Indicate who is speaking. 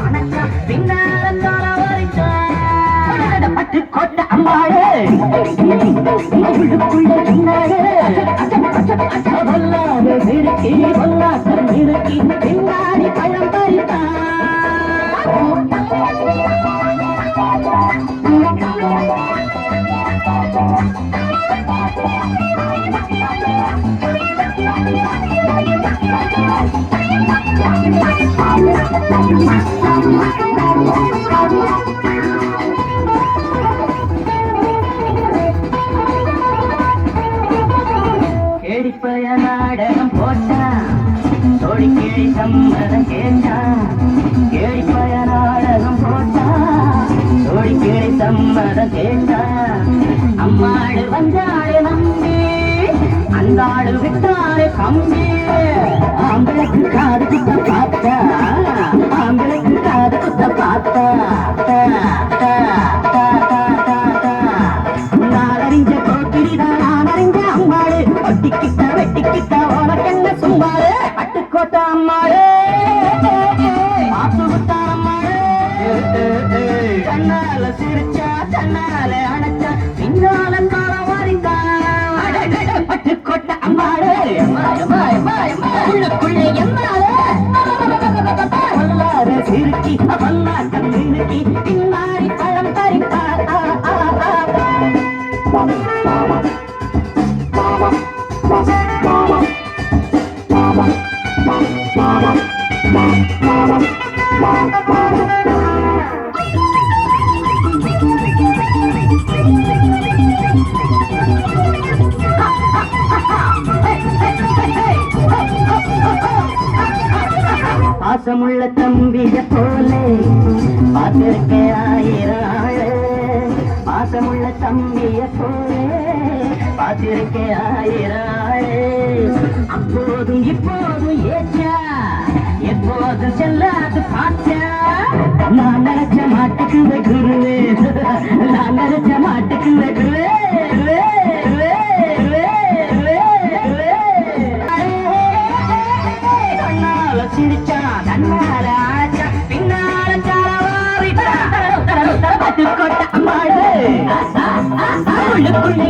Speaker 1: அணைச்சா பின்னால கால வாரிச்சா. பட்டு கொட்ட அம்மாடு உள்ளுக்குள்ள பின்னாடு வல்லாத சிறுக்கி வல்லாசம் இருக்கி கேடிப்பய நாடகம் போட்டான். தொழிற்கிழி சம்மதம் கேட்டான். கேடிப்பய நாடகம் போட்டான். தொழிற்கிழி சம்மதம் கேட்டான். அம்மாடு வந்தா அந்த ஆடு கம்பி. ஆம்பளைக்கு காது குத்த பார்த்தா. ஆம்பளைக்கு காது குத்த பார்த்தா. நான் அறிஞ்ச அம்மாடு ஒட்டிக்கிட்ட வெட்டிக்கிட்ட உனக்கென்ன சும்மாடு அம்மாடு அம்மாடு கண்ணால சிரிச்சா கண்ணால அணைச்சா. வல்லார சிரிக்கி வல்லாட்டம் சிரிக்கி பின்னாடி பழம் பறிப்பா ஆ, பாசமுள்ள தம்பிய போலே. பார்த்திருக்க ஆயிரம் ஆளு. பாசமுள்ள தம்பிய போலே. பார்த்திருக்க ஆயிரம் ஆளு. அப்போதும் இப்போதும் ஏச்சா எப்போதும் செல்லாது பார்த்தா நான் நினைச்ச மாட்டுக்கு குருவே. நான் நினைச்ச மாட்டுக்கு கண்ணால சிரிச்சா கண்ணால ஆச்சா பின்னால பட்டுக்கோட்டை அம்மாடு உள்ளுக்குள்ளே